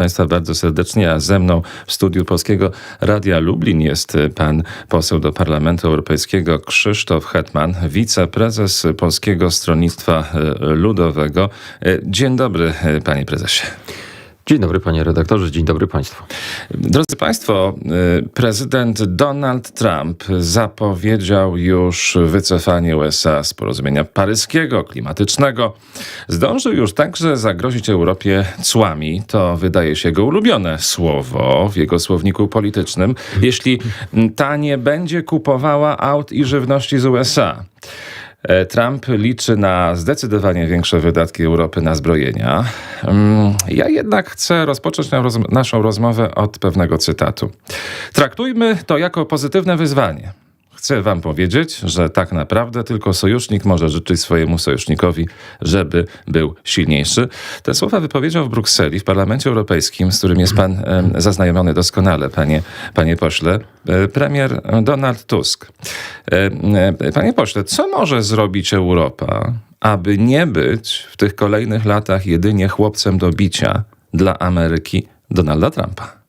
Państwa bardzo serdecznie, a ze mną w studiu Polskiego Radia Lublin jest pan poseł do Parlamentu Europejskiego Krzysztof Hetman, wiceprezes Polskiego Stronnictwa Ludowego. Dzień dobry, panie prezesie. Dzień dobry panie redaktorze, dzień dobry państwu. Drodzy państwo, prezydent Donald Trump zapowiedział już wycofanie USA z porozumienia paryskiego, klimatycznego. Zdążył już także zagrozić Europie cłami. To wydaje się jego ulubione słowo w jego słowniku politycznym. Jeśli ta nie będzie kupowała aut i żywności z USA. E, Trump liczy na zdecydowanie większe wydatki Europy na zbrojenia. Mm, ja jednak chcę rozpocząć naszą rozmowę od pewnego cytatu. Traktujmy to jako pozytywne wyzwanie. Chcę wam powiedzieć, że tak naprawdę tylko sojusznik może życzyć swojemu sojusznikowi, żeby był silniejszy. Te słowa wypowiedział w Brukseli, w Parlamencie Europejskim, z którym jest pan e, zaznajomiony doskonale, panie, panie pośle, e, premier Donald Tusk. E, panie pośle, co może zrobić Europa, aby nie być w tych kolejnych latach jedynie chłopcem do bicia dla Ameryki Donalda Trumpa?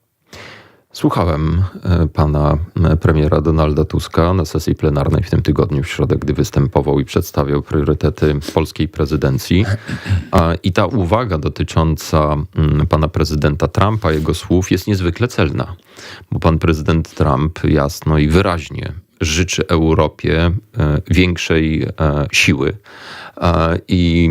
Słuchałem e, pana e, premiera Donalda Tuska na sesji plenarnej w tym tygodniu w środę, gdy występował i przedstawiał priorytety polskiej prezydencji. I ta uwaga dotycząca mm, pana prezydenta Trumpa, jego słów jest niezwykle celna, bo pan prezydent Trump jasno i wyraźnie życzy Europie e, większej siły. I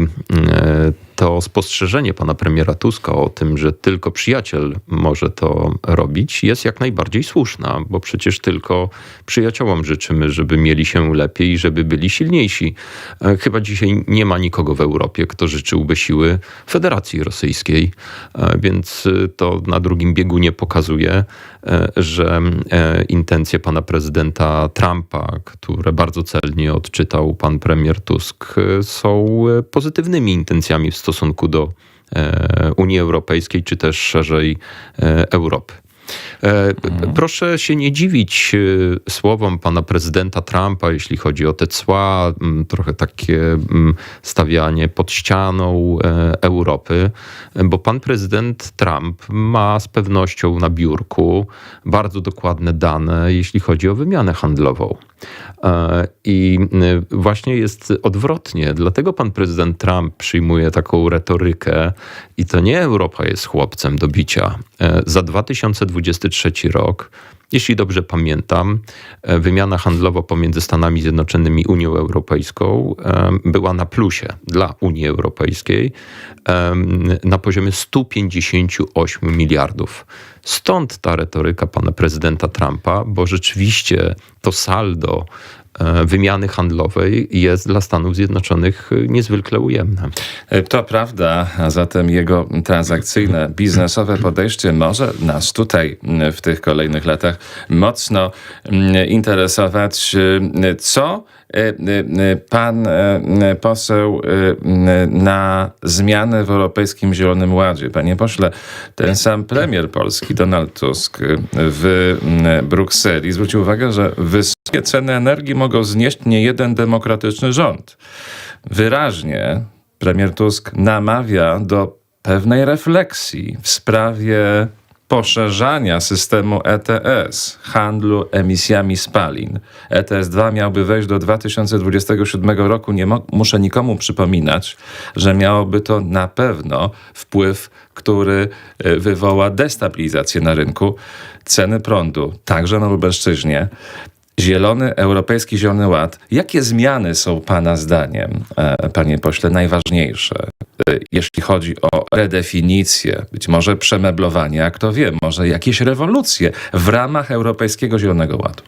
to spostrzeżenie pana premiera Tuska o tym, że tylko przyjaciel może to robić, jest jak najbardziej słuszna, bo przecież tylko przyjaciołom życzymy, żeby mieli się lepiej żeby byli silniejsi. E, chyba dzisiaj nie ma nikogo w Europie, kto życzyłby siły Federacji Rosyjskiej, e, więc to na drugim biegunie pokazuje, e, że intencje pana prezydenta Trumpa, które bardzo celnie odczytał pan premier Tusk, są pozytywnymi intencjami w stosunku stosunku do e, Unii Europejskiej, czy też szerzej e, Europy. E. Proszę się nie dziwić słowom pana prezydenta Trumpa, jeśli chodzi o te cła, trochę takie stawianie pod ścianą Europy, bo pan prezydent Trump ma z pewnością na biurku bardzo dokładne dane, jeśli chodzi o wymianę handlową. E, I właśnie jest odwrotnie. Dlatego pan prezydent Trump przyjmuje taką retorykę, i to nie Europa jest chłopcem do bicia. E, za 2023 rok jeśli dobrze pamiętam, e, wymiana handlowa pomiędzy Stanami Zjednoczonymi i Unią Europejską była na plusie dla Unii Europejskiej na poziomie 158 miliardów. Stąd ta retoryka pana prezydenta Trumpa, bo rzeczywiście to saldo E, wymiany handlowej jest dla Stanów Zjednoczonych niezwykle ujemne. E, to prawda, a zatem jego transakcyjne, biznesowe podejście może nas tutaj w tych kolejnych latach mocno interesować. E, co pan poseł na zmianę w Europejskim Zielonym Ładzie? Panie pośle, ten sam premier polski, Donald Tusk, w Brukseli zwrócił uwagę, że wysokie ceny energii mogą znieść nie jeden demokratyczny rząd. Wyraźnie premier Tusk namawia do pewnej refleksji w sprawie poszerzania systemu ETS, handlu emisjami spalin. ETS-2 miałby wejść do 2027 roku. Nie muszę nikomu przypominać, że miałoby to na pewno wpływ, który e, wywoła destabilizację na rynku. Ceny prądu, także na Lubelszczyźnie, Zielony, Europejski Zielony Ład. Jakie zmiany są Pana zdaniem, e, Panie Pośle, najważniejsze, e, jeśli chodzi o redefinicję, być może przemeblowanie, jak to wie, może jakieś rewolucje w ramach Europejskiego Zielonego Ładu?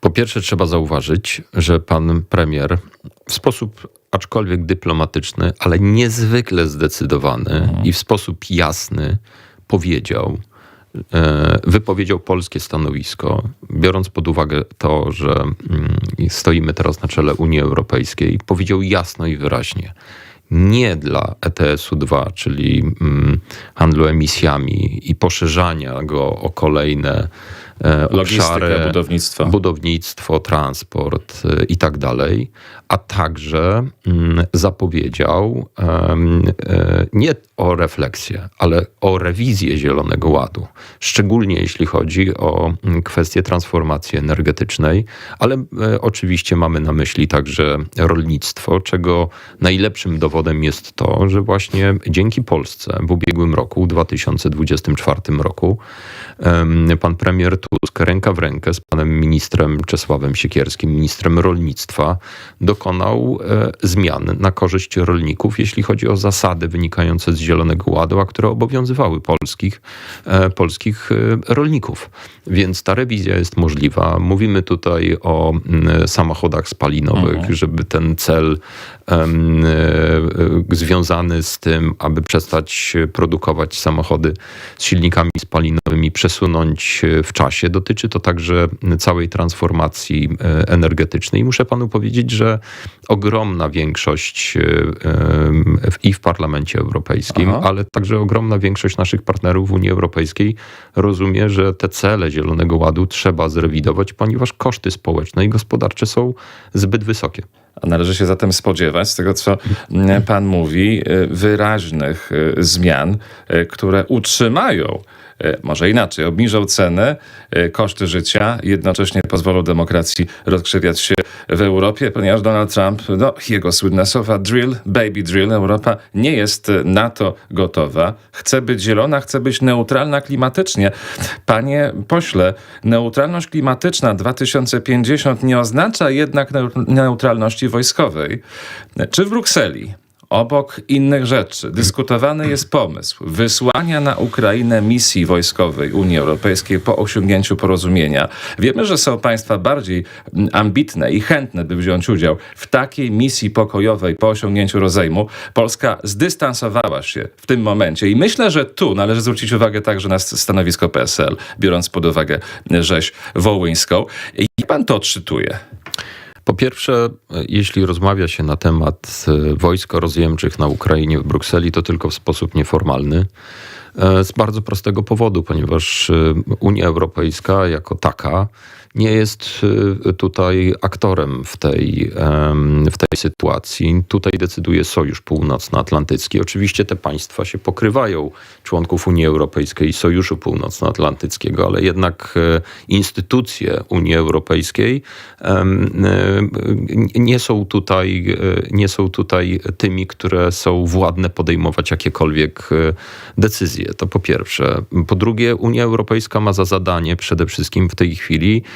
Po pierwsze, trzeba zauważyć, że pan premier w sposób aczkolwiek dyplomatyczny, ale niezwykle zdecydowany mhm. i w sposób jasny powiedział, wypowiedział polskie stanowisko, biorąc pod uwagę to, że mm, stoimy teraz na czele Unii Europejskiej, powiedział jasno i wyraźnie. Nie dla ETS-u 2, czyli mm, handlu emisjami i poszerzania go o kolejne e, Logistyka, obszary, budownictwo. budownictwo, transport e, i tak dalej, a także mm, zapowiedział e, nie o refleksję, ale o rewizję Zielonego Ładu, szczególnie jeśli chodzi o mm, kwestię transformacji energetycznej, ale e, oczywiście mamy na myśli także rolnictwo, czego najlepszym dowodem jest to, że właśnie dzięki Polsce w ubiegłym roku, 2024 roku, pan premier Tusk ręka w rękę z panem ministrem Czesławem Siekierskim, ministrem rolnictwa, dokonał e, zmian na korzyść rolników, jeśli chodzi o zasady wynikające z Zielonego Ładu, a które obowiązywały polskich, e, polskich e, rolników. Więc ta rewizja jest możliwa. Mówimy tutaj o samochodach spalinowych, żeby ten cel związany z tym, aby przestać produkować samochody z silnikami spalinowymi, przesunąć e, w czasie. Dotyczy to także całej transformacji e, energetycznej. Muszę panu powiedzieć, że ogromna większość e, w- i w Parlamencie Europejskim, Aha. ale także ogromna większość naszych partnerów w Unii Europejskiej rozumie, że te cele Zielonego Ładu trzeba zrewidować, ponieważ koszty społeczne i gospodarcze są zbyt wysokie. A Należy się zatem spodziewać, z tego co mm, pan mówi, wyraźnych zmian, które utrzymają, może inaczej, obniżą cenę, y, koszty życia, jednocześnie pozwolą demokracji rozkrzewiać się w Europie, ponieważ Donald Trump, no, jego słynne słowa drill, baby drill, Europa nie jest y, na to gotowa. Chce być zielona, chce być neutralna klimatycznie. Panie pośle, neutralność klimatyczna 2050 nie oznacza jednak neu- neutralności wojskowej. Czy w Brukseli? Obok innych rzeczy dyskutowany jest pomysł wysłania na Ukrainę misji wojskowej Unii Europejskiej po osiągnięciu porozumienia. Wiemy, że są państwa bardziej mm, ambitne i chętne, by wziąć udział w takiej misji pokojowej po osiągnięciu rozejmu. Polska zdystansowała się w tym momencie i myślę, że tu należy zwrócić uwagę także na stanowisko PSL, biorąc pod uwagę rzeź wołyńską. Jak pan to odczytuje? Po pierwsze, jeśli rozmawia się na temat e, wojsk rozjemczych na Ukrainie w Brukseli, to tylko w sposób nieformalny. E, Z bardzo prostego powodu, ponieważ e, Unia Europejska jako taka nie jest e, tutaj aktorem w tej, w tej sytuacji. Tutaj decyduje Sojusz Północnoatlantycki. Oczywiście te państwa się pokrywają, członków Unii Europejskiej i Sojuszu Północnoatlantyckiego, ale jednak e, instytucje Unii Europejskiej e, nie są tutaj, e, nie są tutaj tymi, które są władne podejmować jakiekolwiek decyzje. To po pierwsze. Po drugie, Unia Europejska ma za zadanie przede wszystkim w tej chwili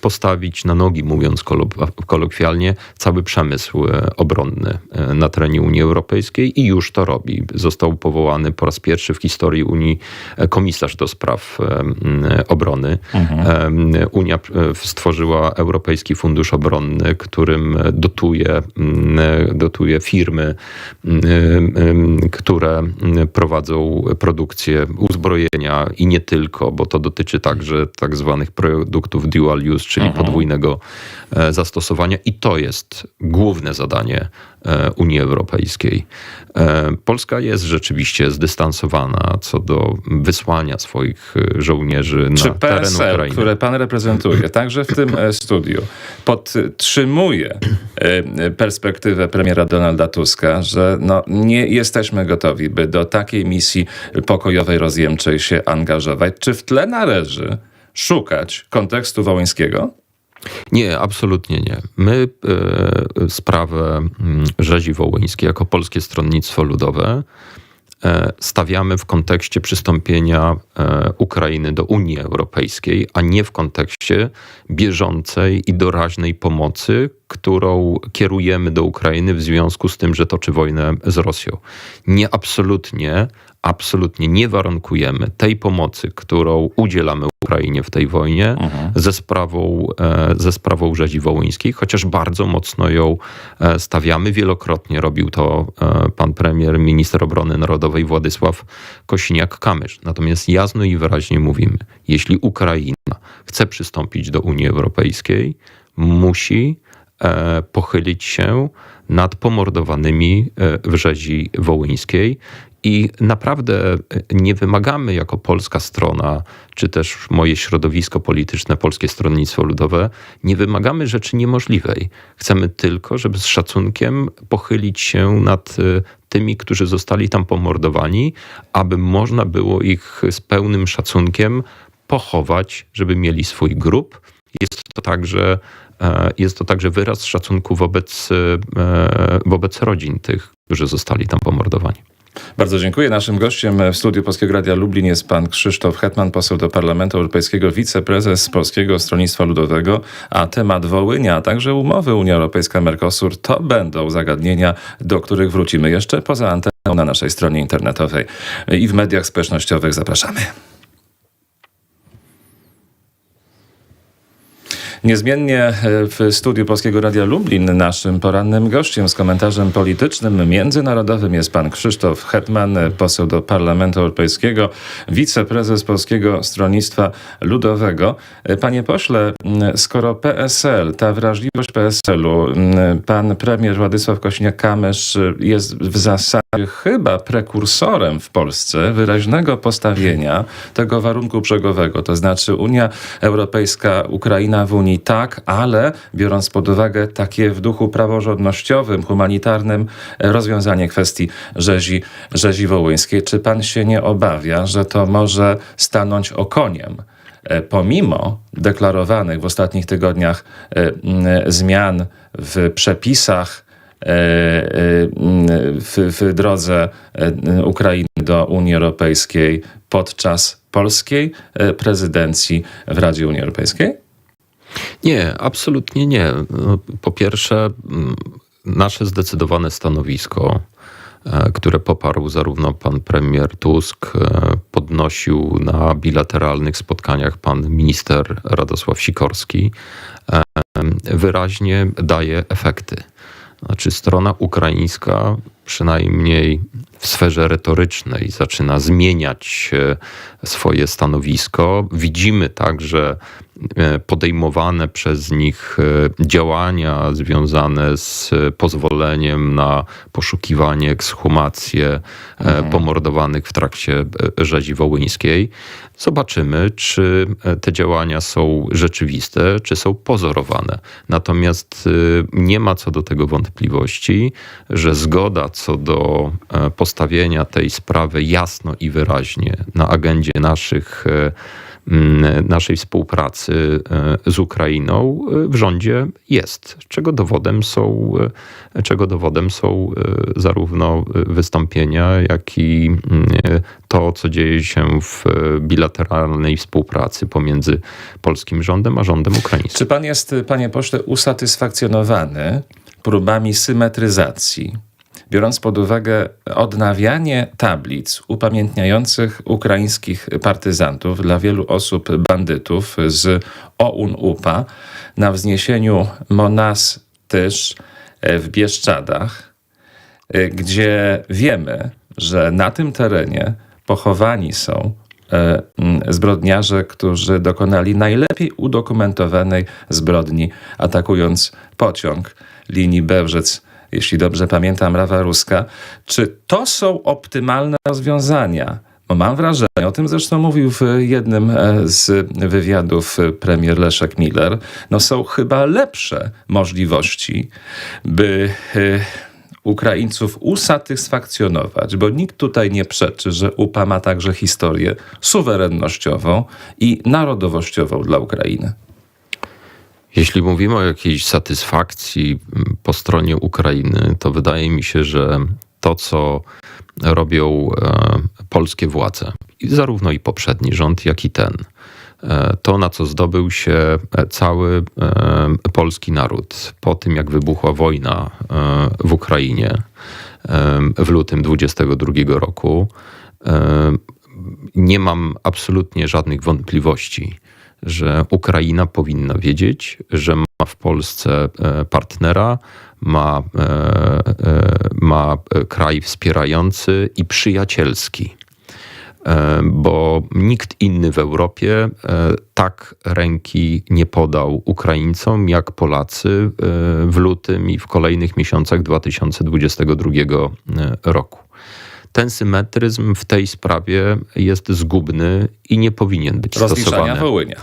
postawić na nogi, mówiąc kolok- kolokwialnie, cały przemysł e, obronny e, na terenie Unii Europejskiej i już to robi. Został powołany po raz pierwszy w historii Unii e, komisarz do spraw e, obrony. Em, Unia e, stworzyła Europejski Fundusz Obronny, którym dotuje, dotuje firmy, które prowadzą produkcję uzbrojenia i nie tylko, bo to dotyczy także tak zwanych produktów dual use, czyli podwójnego e, zastosowania i to jest główne zadanie e, Unii Europejskiej. E, Polska jest rzeczywiście zdystansowana co do wysłania swoich żołnierzy Czy na teren PSL, Ukrainy. które pan reprezentuje, także w tym studiu, podtrzymuje perspektywę premiera Donalda Tuska, że no, nie jesteśmy gotowi, by do takiej misji pokojowej, rozjemczej się angażować? Czy w tle należy szukać kontekstu wołyńskiego? Nie, absolutnie nie. My e, sprawę mm, rzezi wołyńskiej jako Polskie Stronnictwo Ludowe e, stawiamy w kontekście przystąpienia e, Ukrainy do Unii Europejskiej, a nie w kontekście bieżącej i doraźnej pomocy, którą kierujemy do Ukrainy w związku z tym, że toczy wojnę z Rosją. Nie absolutnie, absolutnie nie warunkujemy tej pomocy, którą udzielamy Ukrainie w tej wojnie ze sprawą, e, ze sprawą rzezi wołyńskiej, chociaż bardzo mocno ją e, stawiamy. Wielokrotnie robił to e, pan premier, minister obrony narodowej Władysław Kosiniak-Kamysz. Natomiast jasno i wyraźnie mówimy, jeśli Ukraina chce przystąpić do Unii Europejskiej, musi pochylić się nad pomordowanymi w rzezi wołyńskiej I naprawdę nie wymagamy jako polska strona, czy też moje środowisko polityczne, Polskie Stronnictwo Ludowe, nie wymagamy rzeczy niemożliwej. Chcemy tylko, żeby z szacunkiem pochylić się nad y, tymi, którzy zostali tam pomordowani, aby można było ich z pełnym szacunkiem pochować, żeby mieli swój grób. Jest to także, e, jest to także wyraz szacunku wobec, e, wobec rodzin tych, którzy zostali tam pomordowani. Bardzo dziękuję. Naszym gościem w studiu Polskiego Radia Lublin jest pan Krzysztof Hetman, poseł do Parlamentu Europejskiego, wiceprezes Polskiego Stronnictwa Ludowego, a temat Wołynia, a także umowy Unia Europejska-Mercosur to będą zagadnienia, do których wrócimy jeszcze poza anteną na naszej stronie internetowej i w mediach społecznościowych. Zapraszamy. Niezmiennie e, w studiu Polskiego Radia Lublin naszym porannym gościem z komentarzem politycznym międzynarodowym jest pan Krzysztof Hetman, poseł do Parlamentu Europejskiego, wiceprezes Polskiego Stronnictwa Ludowego. E, panie pośle, skoro PSL, ta wrażliwość PSL-u, pan premier Władysław Kośniak-Kamysz jest w zasadzie chyba prekursorem w Polsce wyraźnego postawienia tego warunku brzegowego, to znaczy Unia Europejska, Ukraina w Unii tak, ale biorąc pod uwagę takie w duchu praworządnościowym, humanitarnym rozwiązanie kwestii rzezi, rzezi wołyńskiej, czy pan się nie obawia, że to może stanąć okoniem? pomimo deklarowanych w ostatnich tygodniach zmian w przepisach w, w drodze Ukrainy do Unii Europejskiej podczas polskiej prezydencji w Radzie Unii Europejskiej? Nie, absolutnie nie. No, po pierwsze, mm, nasze zdecydowane stanowisko, e, które poparł zarówno pan premier Tusk, e, podnosił na bilateralnych spotkaniach pan minister Radosław Sikorski, e, wyraźnie daje efekty. Znaczy, strona ukraińska, przynajmniej w sferze retorycznej, zaczyna zmieniać swoje stanowisko. Widzimy także E, podejmowane przez nich e, działania związane z pozwoleniem na poszukiwanie, ekshumację e, mhm. pomordowanych w trakcie rzezi wołyńskiej. Zobaczymy, czy te działania są rzeczywiste, czy są pozorowane. Natomiast nie ma co do tego wątpliwości, że zgoda co do postawienia tej sprawy jasno i wyraźnie na agendzie naszych Mm, naszej współpracy e, z Ukrainą e, w rządzie jest, czego dowodem są, e, czego dowodem są zarówno wystąpienia, jak i to, co dzieje się w bilateralnej współpracy pomiędzy polskim rządem a rządem ukraińskim. Czy pan jest, panie pośle, usatysfakcjonowany próbami symetryzacji biorąc pod uwagę odnawianie tablic upamiętniających ukraińskich partyzantów dla wielu osób bandytów z OUN-UPA na wzniesieniu Monas Tysz w Bieszczadach, gdzie wiemy, że na tym terenie pochowani są e, zbrodniarze, którzy dokonali najlepiej udokumentowanej zbrodni, atakując pociąg linii Bełżec jeśli dobrze pamiętam, Rawa Ruska. Czy to są optymalne rozwiązania? Bo mam wrażenie, o tym zresztą mówił w jednym e, z wywiadów premier Leszek Miller, no są chyba lepsze możliwości, by e, Ukraińców usatysfakcjonować, bo nikt tutaj nie przeczy, że UPA ma także historię suwerennościową i narodowościową dla Ukrainy. Jeśli mówimy o jakiejś satysfakcji po stronie Ukrainy, to wydaje mi się, że to, co robią e, polskie władze, zarówno i poprzedni rząd, jak i ten, e, to, na co zdobył się e, cały polski naród po tym, jak wybuchła wojna w Ukrainie w lutym 2022 roku, nie mam absolutnie żadnych wątpliwości, że Ukraina powinna wiedzieć, że ma w Polsce e, partnera, ma, e, e, ma kraj wspierający i przyjacielski. Bo nikt inny w Europie tak ręki nie podał Ukraińcom jak Polacy w lutym i w kolejnych miesiącach 2022 roku. ten symetryzm w tej sprawie jest zgubny i nie powinien być Rozliczania stosowany. Wołynia.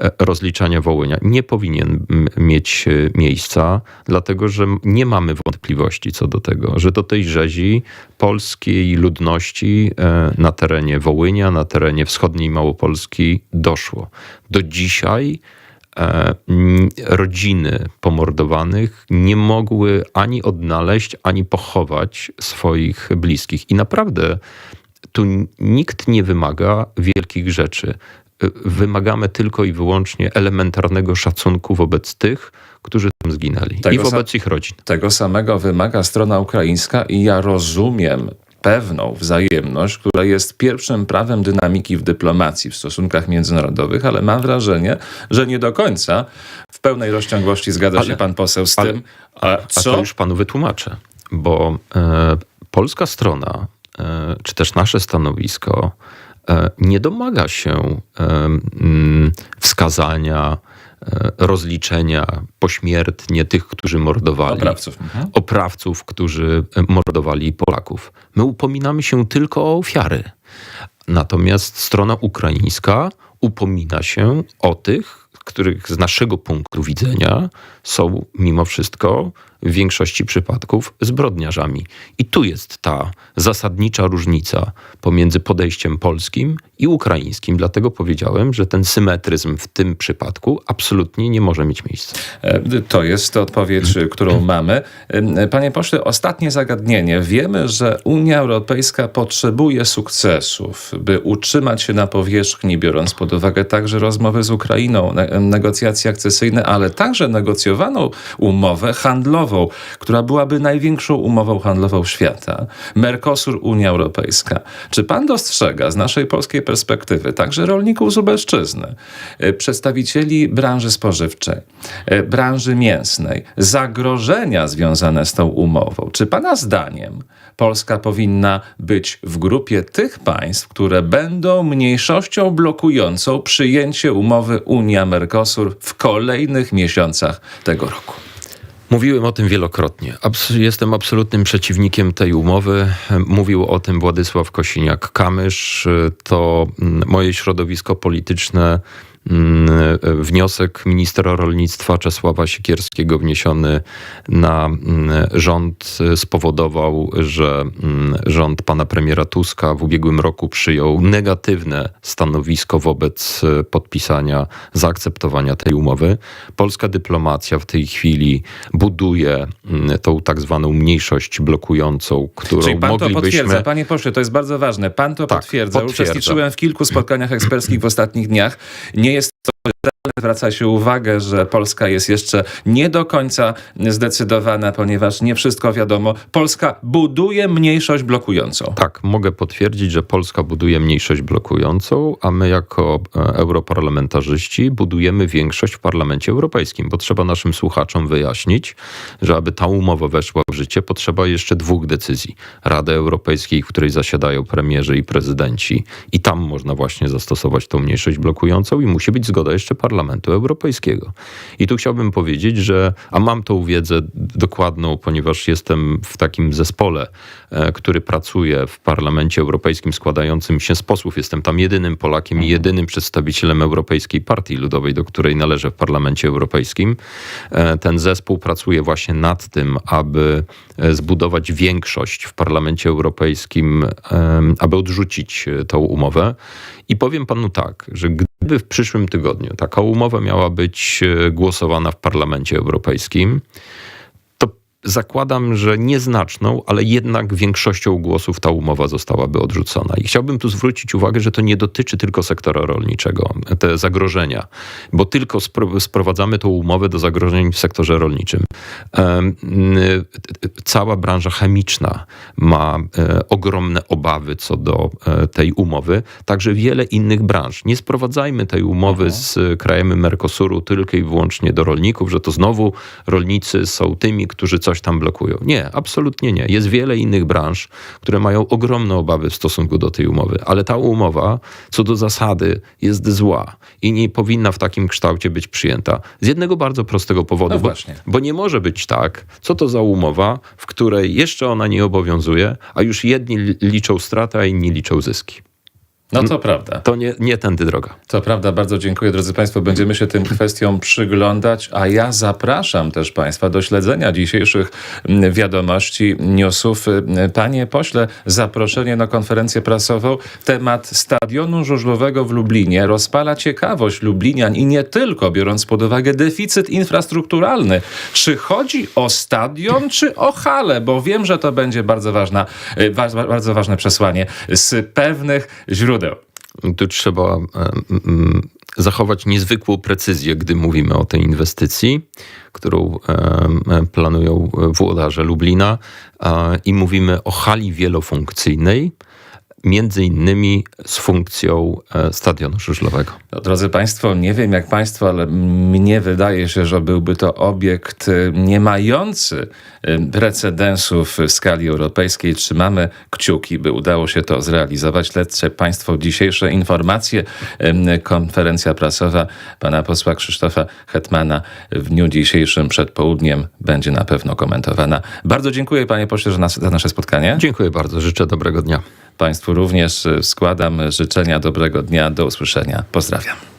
E, rozliczania Wołynia nie powinien mieć e, miejsca, dlatego że nie mamy wątpliwości co do tego, że do tej rzezi polskiej ludności e, na terenie Wołynia, na terenie wschodniej Małopolski doszło. Do dzisiaj rodziny pomordowanych nie mogły ani odnaleźć, ani pochować swoich bliskich. I naprawdę tu nikt nie wymaga wielkich rzeczy. Wymagamy tylko i wyłącznie elementarnego szacunku wobec tych, którzy tam zginęli Tego i wobec ich rodzin. Tego samego wymaga strona ukraińska i ja rozumiem pewną wzajemność, która jest pierwszym prawem dynamiki w dyplomacji, w stosunkach międzynarodowych, ale mam wrażenie, że nie do końca w pełnej rozciągłości zgadza Ale- się pan poseł z ale- tym, a A to co już panu wytłumaczę, bo e, polska strona, e, czy też nasze stanowisko, nie domaga się e, mm, wskazania, e, rozliczenia pośmiertnie tych, którzy mordowali. oprawców. Mhm. oprawców, którzy e, mordowali Polaków. My upominamy się tylko o ofiary. Natomiast strona ukraińska upomina się o tych, których z naszego punktu widzenia są mimo wszystko w większości przypadków zbrodniarzami. I tu jest ta zasadnicza różnica pomiędzy podejściem polskim i ukraińskim. Dlatego powiedziałem, że ten symetryzm w tym przypadku absolutnie nie może mieć miejsca. E, To jest odpowiedź, którą mamy. E, Panie pośle, ostatnie zagadnienie. Wiemy, że Unia Europejska potrzebuje sukcesów, by utrzymać się na powierzchni, biorąc pod uwagę także rozmowy z Ukrainą, ne- negocjacje akcesyjne, ale także negocjowaną umowę handlową, która byłaby największą umową handlową świata. Mercosur, Unia Europejska. Czy pan dostrzega z naszej polskiej perspektywy, także rolników z Lubelszczyzny, e, przedstawicieli branży spożywczej, e, branży mięsnej, zagrożenia związane z tą umową? Czy pana zdaniem Polska powinna być w grupie tych państw, które będą mniejszością blokującą przyjęcie umowy Unia-Mercosur w kolejnych miesiącach tego roku? Mówiłem o tym wielokrotnie. Abs- jestem absolutnym przeciwnikiem tej umowy. Mówił o tym Władysław Kosiniak-Kamysz. To mm, moje środowisko polityczne. Mm, Wniosek ministra rolnictwa Czesława Siekierskiego wniesiony na mm, rząd spowodował, że mm, rząd pana premiera Tuska w ubiegłym roku przyjął negatywne stanowisko wobec e, podpisania, zaakceptowania tej umowy. Polska dyplomacja w tej chwili buduje tą tak zwaną mniejszość blokującą, którą Czyli pan to moglibyśmy... potwierdza, panie pośle, to jest bardzo ważne. Pan to Tak, potwierdza. potwierdzam. Uczestniczyłem w kilku spotkaniach eksperckich w ostatnich dniach. Nie jest to zwraca się uwagę, że Polska jest jeszcze nie do końca zdecydowana, ponieważ nie wszystko wiadomo. Polska buduje mniejszość blokującą. Tak, mogę potwierdzić, że Polska buduje mniejszość blokującą, a my jako e, europarlamentarzyści budujemy większość w Parlamencie Europejskim, bo trzeba naszym słuchaczom wyjaśnić, że aby ta umowa weszła w życie, potrzeba jeszcze dwóch decyzji. Rady Europejskiej, w której zasiadają premierzy i prezydenci i tam można właśnie zastosować tą mniejszość blokującą i musi być zgoda jeszcze Parlamentu Europejskiego. I tu chciałbym powiedzieć, że, a mam tą wiedzę dokładną, ponieważ jestem w takim zespole, który pracuje w Parlamencie Europejskim, składającym się z posłów. Jestem tam jedynym Polakiem i jedynym przedstawicielem Europejskiej Partii Ludowej, do której należę w Parlamencie Europejskim. E, Ten zespół pracuje właśnie nad tym, aby e, zbudować większość w Parlamencie Europejskim, aby odrzucić e, tą umowę. I powiem panu tak, że gdyby w przyszłym tygodniu taka umowa miała być e, głosowana w Parlamencie Europejskim, zakładam, że nieznaczną, ale jednak większością głosów ta umowa zostałaby odrzucona. I chciałbym tu zwrócić uwagę, że to nie dotyczy tylko sektora rolniczego, te zagrożenia, bo tylko spro- sprowadzamy tą umowę do zagrożeń w sektorze rolniczym. Cała branża chemiczna ma e, ogromne obawy co do e, tej umowy, także wiele innych branż. Nie sprowadzajmy tej umowy z krajami Mercosuru tylko i wyłącznie do rolników, że to znowu rolnicy są tymi, którzy coś coś tam blokują. Nie, absolutnie nie. Jest wiele innych branż, które mają ogromne obawy w stosunku do tej umowy, ale ta umowa co do zasady jest zła i nie powinna w takim kształcie być przyjęta. Z jednego bardzo prostego powodu, No bo, bo nie może być tak, co to za umowa, w której jeszcze ona nie obowiązuje, a już jedni li- liczą straty, a inni liczą zyski. No to prawda. To nie, nie tędy droga. To prawda, bardzo dziękuję drodzy Państwo. Będziemy się tym kwestiom przyglądać, a ja zapraszam też Państwa do śledzenia dzisiejszych mm, wiadomości, newsów. Y, Panie pośle, zaproszenie na konferencję prasową. Temat stadionu żużlowego w Lublinie rozpala ciekawość Lublinian i nie tylko, biorąc pod uwagę deficyt infrastrukturalny. Czy chodzi o stadion, czy o halę? Bo wiem, że to będzie bardzo, ważna, y, bardzo ważne przesłanie z pewnych źródeł. Tu trzeba zachować niezwykłą precyzję, gdy mówimy o tej inwestycji, którą planują włodarze Lublina i mówimy o hali wielofunkcyjnej, między innymi z funkcją e, stadionu żużlowego. No, drodzy Państwo, nie wiem jak Państwo, ale mnie wydaje się, że byłby to obiekt y, nie mający y, precedensów w skali europejskiej. Trzymamy kciuki, by udało się to zrealizować. Śledźcie Państwo dzisiejsze informacje. Konferencja prasowa pana posła Krzysztofa Hetmana w dniu dzisiejszym przed południem będzie na pewno komentowana. Bardzo dziękuję Panie Pośle za nasze spotkanie. Dziękuję bardzo, życzę dobrego dnia. Państwu również y, składam życzenia dobrego dnia. Do usłyszenia. Pozdrawiam.